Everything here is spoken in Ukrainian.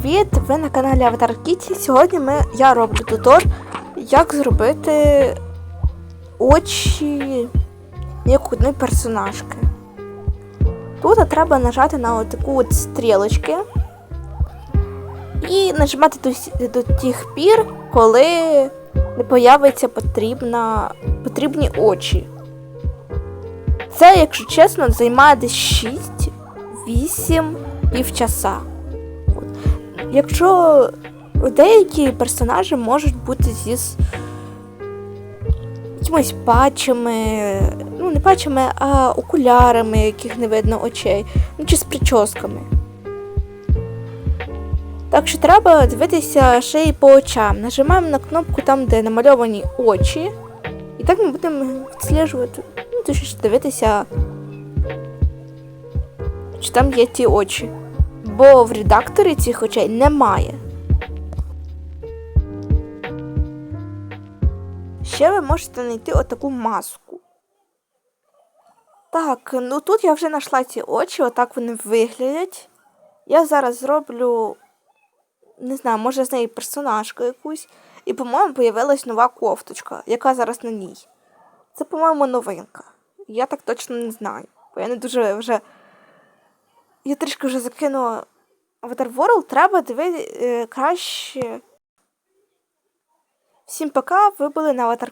Привіт! Ви на каналі Аватар Кіті. Сьогодні ми, я роблю тутор, як зробити очі якої персонажки. Тут треба нажати на таку от стрілочки і нажимати до, до тих пір, коли не появиться потрібна, потрібні очі. Це, якщо чесно, займає десь 6-8 півчаса. Якщо деякі персонажі можуть бути зі якимись патчами, ну не патчами, а окулярами, яких не видно очей, ну чи з прическами. Так що треба дивитися ще й по очам. Нажимаємо на кнопку там, де намальовані очі. І так ми будемо відслежувати, ну, дивитися, чи там є ті очі бо в редакторі цих очей немає. Ще ви можете знайти отаку маску. Так, ну тут я вже знайшла ці очі, отак вони виглядять. Я зараз зроблю, не знаю, може з неї персонажку якусь. І, по-моєму, появилась нова кофточка, яка зараз на ній. Це, по-моєму, новинка. Я так точно не знаю. Бо я не дуже вже я трішки вже закинула Avatar World, треба дивити е, краще. Всім пока, ви були на Avatar